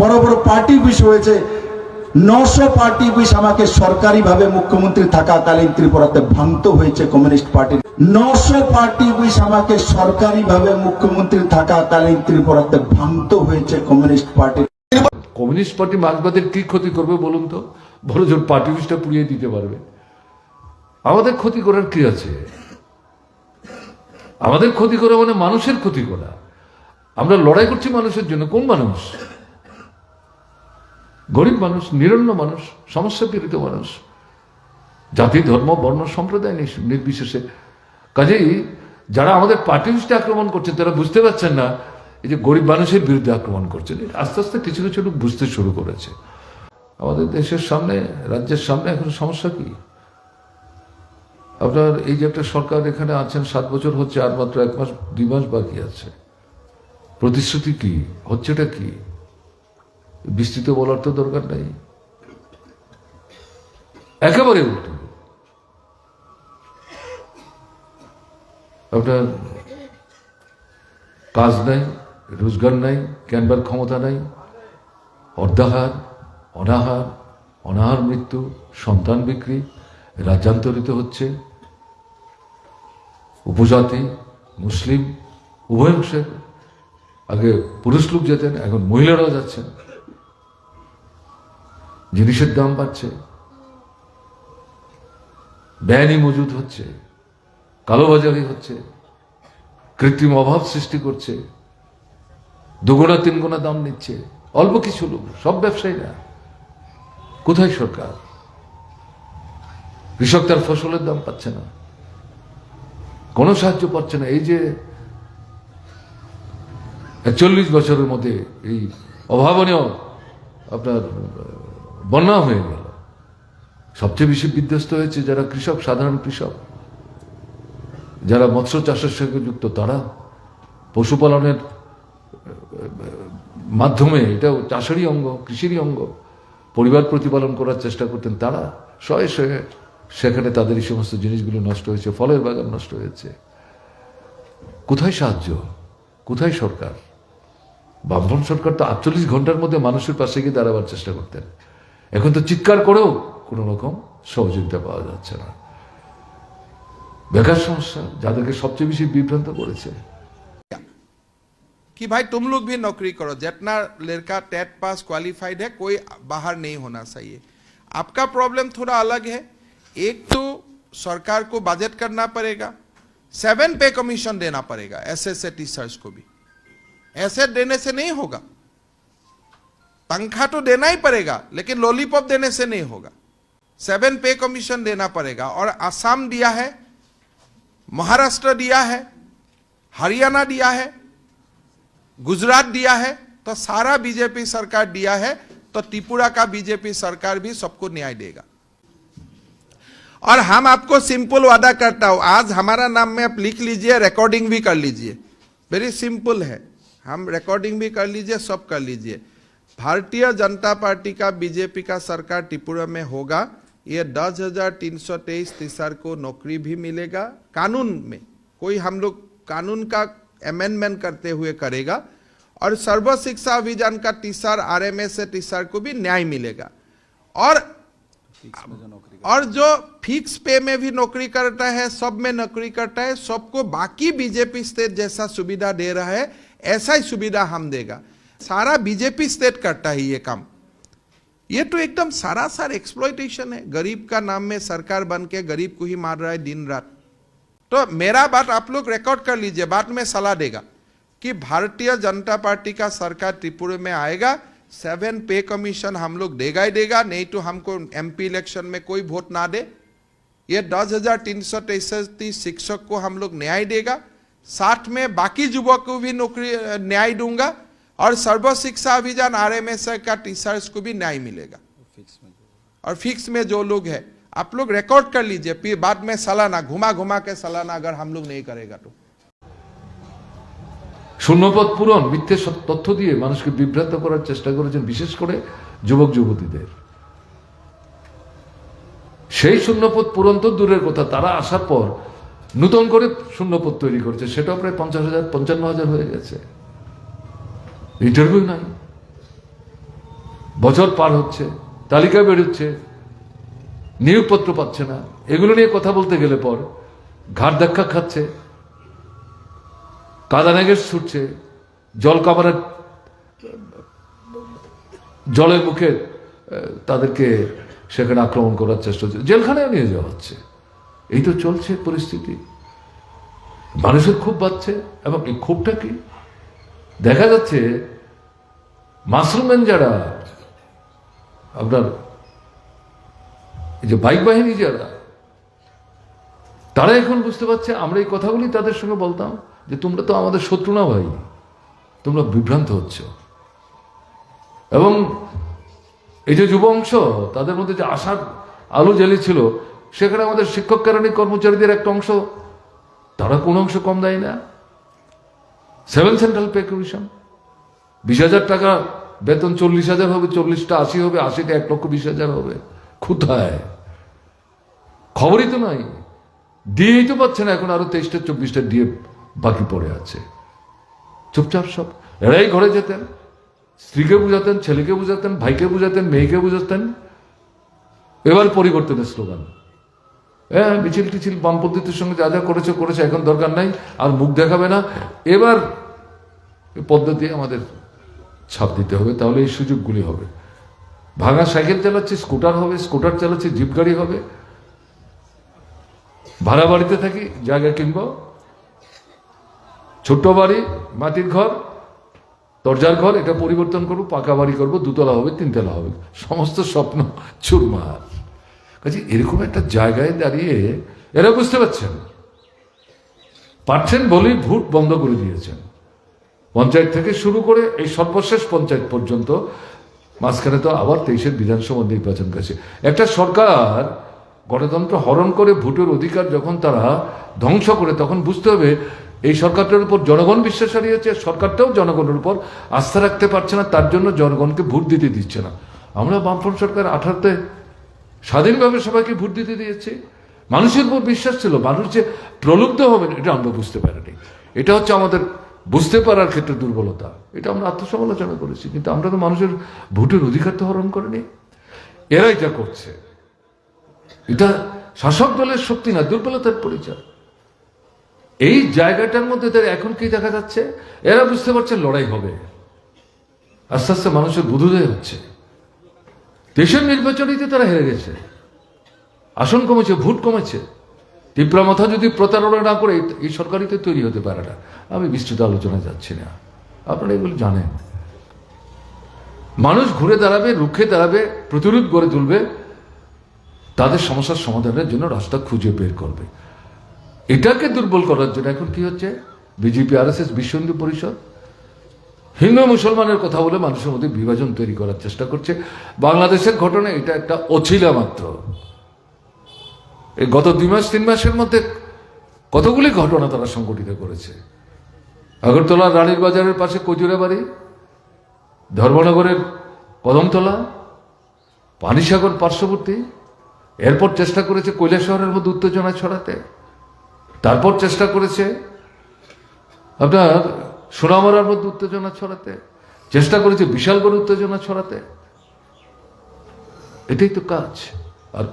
বড় বড় party office হয়েছে। নশো পার্টি অফিস আমাকে সরকারিভাবে মুখ্যমন্ত্রী থাকাকালীন ত্রিপুরাতে ভাঙত হয়েছে কমিউনিস্ট পার্টির। নশো পার্টি অফিস আমাকে সরকারিভাবে মুখ্যমন্ত্রী থাকাকালীন ত্রিপুরাতে ভাঙত হয়েছে কমিউনিস্ট পার্টির। কমিউনিস্ট পার্টি মার্ক্সবাদের কি ক্ষতি করবে বলুন তো? বড় জোর পার্টি অফিসটা পুড়িয়ে দিতে পারবে। আমাদের ক্ষতি করার কি আছে? আমাদের ক্ষতি করা মানে মানুষের ক্ষতি করা। আমরা লড়াই করছি মানুষের জন্য, কোন মানুষ? গরিব মানুষ, নিরন্ন মানুষ সমস্যা পীড়িত মানুষ। জাতি, ধর্ম, বর্ণ, সম্প্রদায় নির্বিশেষে। কাজেই যারা আমাদের পার্টি অফিসটা আক্রমণ করছে, তারা বুঝতে পারছেন না এই যে গরিব মানুষের বিরুদ্ধে আক্রমণ করছেন আস্তে আস্তে কিছু কিছু লোক বুঝতে শুরু করেছে। আমাদের দেশের সামনে, রাজ্যের সামনে এখন সমস্যা কি? আপনার এই যে একটা সরকার এখানে আছেন, সাত বছর হচ্ছে, আর মাত্র এক মাস, দুই মাস বাকি আছে। প্রতিশ্রুতি কি? হচ্ছেটা কি? বিস্তৃত বলার তো দরকার নেই। একেবারে উল্টো আপনার কাজ নাই, রোজগার নাই কেনবার ক্ষমতা নাই, অর্ধাহার, অনাহার অনাহার মৃত্যু, সন্তান বিক্রি, রাজ্যান্তরিত হচ্ছে, উপজাতি, মুসলিম উভয় অংশের আগে পুরুষ লোক যেতেন, এখন মহিলারাও যাচ্ছেন। জিনিসের দাম বাড়ছে। ব্যয়নি মজুদ হচ্ছে। কালোবাজারি হচ্ছে। কৃত্রিম অভাব সৃষ্টি করছে। দুগুণা, তিনগুণা দাম নিচ্ছে। অল্প কিছু লোক, সব ব্যবসায়ীরা। কোথায় সরকার? কৃষক তার ফসলের দাম পাচ্ছে না। কোনো সাহায্য পাচ্ছে না। এই যে চল্লিশ বছরের মধ্যে এই অভাবনীয় আপনার বন্যা হয়ে গেল। সবচেয়ে বেশি বিধ্বস্ত হয়েছে যারা কৃষক, সাধারণ কৃষক। যারা মৎস্য চাষের সঙ্গে যুক্ত, তারা পশুপালনের মাধ্যমে এটাও চাষেরই অঙ্গ, কৃষিরই অঙ্গ, পরিবার প্রতিপালন করার চেষ্টা করতেন, তারা শয়ে শয়ে সেখানে তাদের এই সমস্ত জিনিসগুলো নষ্ট হয়েছে, ফলের বাগান নষ্ট হয়েছে। কোথায় সাহায্য? কোথায় সরকার? বামফ্রন্ট সরকার তো আটচল্লিশ ঘণ্টার মধ্যে মানুষের পাশে গিয়ে দাঁড়াবার চেষ্টা করতেন। এখন তো চিৎকার করেও কোনো রকম সহযোগিতা পাওয়া যাচ্ছে না বেকার সমস্যা যাদেরকে সবচেয়ে বেশি বিভ্রান্ত করেছে कि भाई तुम लोग भी नौकरी करो जितना लड़का टेट पास क्वालिफाइड है कोई बाहर नहीं होना चाहिए आपका प्रॉब्लम थोड़ा अलग है एक तो सरकार को बजट करना पड़ेगा सेवन पे कमीशन देना पड़ेगा एस एस टीचर्स को भी ऐसे देने से नहीं होगा तनख्वाह तो देना ही पड़ेगा, लेकिन लॉलीपॉप देने से नहीं होगा। सेवन पे कमीशन देना पड़ेगा। और असम दिया है महाराष्ट्र दिया है हरियाणा दिया है गुजरात दिया है तो सारा बीजेपी सरकार दिया है तो त्रिपुरा का बीजेपी सरकार भी सबको न्याय देगा। और हम आपको सिंपल वादा करता हूँ। आज हमारा नाम में आप लिख लीजिए रिकॉर्डिंग भी कर लीजिए। वेरी सिंपल है। हम रिकॉर्डिंग भी कर लीजिए, सब कर लीजिए। भारतीय जनता पार्टी का बीजेपी का सरकार त्रिपुरा में होगा। ये दस हज़ार तीन सौ तेईस तीसर को नौकरी भी मिलेगा। कानून में कोई हम लोग कानून का अमेंडमेंट करते हुए करेगा और सर्व शिक्षा अभियान का टीचर आरएमएस से टीचर को भी न्याय मिलेगा। और और जो फिक्स पे में भी नौकरी करता है, सब में नौकरी करता है, सबको बाकी बीजेपी स्टेट जैसा सुविधा दे रहा है, ऐसा ही सुविधा हम देगा। सारा बीजेपी स्टेट करता है ये काम। ये तो एकदम सरासर एक्सप्लोइटेशन है। गरीब का नाम में सरकार बन के गरीब को ही मार रहा है दिन रात। तो मेरा बात आप लोग रिकॉर्ड कर लीजिए, बाद में सलाह देगा कि भारतीय जनता पार्टी का सरकार त्रिपुरा में आएगा सेवन पे कमीशन हम लोग देगा ही देगा, नहीं तो हमको एमपी इलेक्शन में कोई वोट ना दे। ये दस हज़ार तीन सौ तैसठी शिक्षक को हम लोग न्याय देगा। साथ में बाकी युवक को भी नौकरी, न्याय दूँगा। और सर्व शिक्षा अभियान आरएमएस का टीचर्स को भी न्याय मिलेगा और फिक्स में जो लोग है आप लोग रिकॉर्ड कर लीजिए फिर बाद में सालाना घुमा घुमा के सालाना अगर हम लोग नहीं करेगा तो শূন্যপদ পূরণ মিথ্যে সত- তথ্য দিয়ে মানুষকে বিভ্রান্ত করার চেষ্টা করেছেন বিশেষ করে যুবক যুবতীদের সেই শূন্যপদ পূরণ তো দূরের কথা তারা আসার পর নতুন করে শূন্যপদ তৈরি করেছে সেটাও প্রায় পঞ্চাশ হাজার পঞ্চান্ন হাজার হয়ে গেছে ইন্টারভিউ নাই। বছর পার হচ্ছে, তালিকা বেরোচ্ছে, নিয়োগপত্র পাচ্ছে না। এগুলো নিয়ে কথা বলতে গেলে পর ঘাট ধাক্কা খাচ্ছে, কাদা কাদানাগের ছুটছে, জল কামারের জলের মুখে তাদেরকে সেখানে আক্রমণ করার চেষ্টা হচ্ছে। জেলখানায় নিয়ে যাওয়া হচ্ছে। এই তো চলছে পরিস্থিতি। মানুষের খুব বাড়ছে এবং এই ক্ষোভটা কি? দেখা যাচ্ছে মাসলম্যান যারা, আপনার এই যে বাইক বাহিনী যারা, তারা এখন বুঝতে পারছে, আমরা এই কথাগুলি তাদের সঙ্গে বলতাম যে তোমরা তো আমাদের শত্রু না ভাই, তোমরা বিভ্রান্ত হচ্ছ। এবং এই যে যুব অংশ, তাদের মধ্যে যে আশার আলো জ্বালিয়েছিল, সেখানে আমাদের শিক্ষক কেরানি কর্মচারীদের একটা অংশ, তারা কোন অংশ কম দেয় না। সেভেন সেন্ট্রাল পে কমিশন বিশ হাজার টাকা, বেতন চল্লিশ হাজার হবে, চল্লিশটা আশি হবে, আশিটা এক লক্ষ বিশ হাজার হবে। কোথায়? খবরই তো নাই। দিয়েই তো পাচ্ছে না, এখন আরও তেইশটা, চব্বিশটা দিয়ে বাকি পড়ে আছে। চুপচাপ সব। এরাই ঘরে যেতেন। স্ত্রীকে বুঝাতেন, ছেলেকে বুঝাতেন, ভাইকে বুঝাতেন, মেয়েকে বুঝাতেন। এবার পরিবর্তনের স্লোগান। হ্যাঁ মিছিল টিছিল বামপন্থীদের সঙ্গে যা যা করেছে করেছে, এখন দরকার নাই, আর মুখ দেখাবে না। এবার পদ্ধতি আমাদের ছাপ দিতে হবে, তাহলে এই সুযোগগুলি হবে। ভাঙা সাইকেল চালাচ্ছে, স্কুটার হবে, স্কুটার চালাচ্ছে, জিপ গাড়ি হবে। ভাড়া বাড়িতে থাকি, জায়গা কিনবো। ছোট্ট বাড়ি, মাটির ঘর, দরজার ঘর, এটা পরিবর্তন করব, পাকা বাড়ি করব, দুতলা হবে, তিনতলা হবে। সমস্ত স্বপ্ন চুরমার। কাজে এরকম একটা জায়গায় দাঁড়িয়ে এরা বুঝতে পারছেন? পারছেন বলেই ভোট বন্ধ করে দিয়েছেন। পঞ্চায়েত থেকে শুরু করে এই সর্বশেষ পঞ্চায়েত পর্যন্ত, মাঝখানে তো আবার তেইশের বিধানসভা নির্বাচন গেছে। একটা সরকার গণতন্ত্র হরণ করে ভোটের অধিকার যখন তারা ধ্বংস করে, তখন বুঝতে হবে এই সরকারটার উপর জনগণ বিশ্বাস হারিয়েছে, সরকারটাও জনগণের উপর আস্থা রাখতে পারছে না, তার জন্য জনগণকে ভোট দিতে দিচ্ছে না। আমরা বামফ্রন্ট সরকার আঠারোতে স্বাধীনভাবে সবাইকে ভোট দিতে দিয়েছে। মানুষের উপর বিশ্বাস ছিল, মানুষ যে প্রলুব্ধ হবেন এটা আমরা বুঝতে পারিনি। এটা হচ্ছে আমাদের বুঝতে পারার ক্ষেত্রে দুর্বলতা। এটা আমরা আত্মসমালোচনা করেছি, কিন্তু আমরা তো মানুষের ভোটের অধিকার তো হরণ করিনি। এরা এটা করছে। এটা শাসক দলের শক্তি না, দুর্বলতার পরিচয়। এই জায়গাটার মধ্যে তার এখন কি দেখা যাচ্ছে? এরা বুঝতে পারছে লড়াই হবে। আস্তে আস্তে মানুষের বোধোদয় হচ্ছে। দেশের নির্বাচনীতে তারা হেরে গেছে। আসন কমেছে, ভোট কমেছে। তীব্র মাথা যদি প্রতারণা না করে, এই- সরকারিতে তৈরি হতে পারে না। আমি বিস্তৃত আলোচনায় যাচ্ছি না। আপনারা এগুলো জানেন। মানুষ ঘুরে দাঁড়াবে, রুখে দাঁড়াবে, প্রতিরোধ গড়ে তুলবে, তাদের সমস্যার সমাধানের জন্য রাস্তা খুঁজে বের করবে। এটাকে দুর্বল করার জন্য এখন কি হচ্ছে? বিজেপি আর এস এস বিশ্ব হিন্দু পরিষদ? হিন্দু মুসলমানের কথা বলে মানুষের মধ্যে বিভাজন তৈরি করার চেষ্টা করছে। বাংলাদেশের ঘটনা এটা একটা অছিলা মাত্র। এই গত দুই মাস, তিন মাসের মধ্যে কতগুলি ঘটনা তারা সংগঠিত করেছে? আগরতলা রানীর বাজারের পাশে কচুরা বাড়ি, ধর্মনগরের কদমতলা, পানিসাগর পার্শ্ববর্তী, এরপর চেষ্টা করেছে কৈলা শহরের মধ্যে উত্তেজনা ছড়াতে। তারপর চেষ্টা করেছে আপনার সোনামরার মধ্যে উত্তেজনা ছড়াতে, চেষ্টা করেছে বিশাল বিশালগড় উত্তেজনা ছড়াতে। এটাই তো কাজ। আর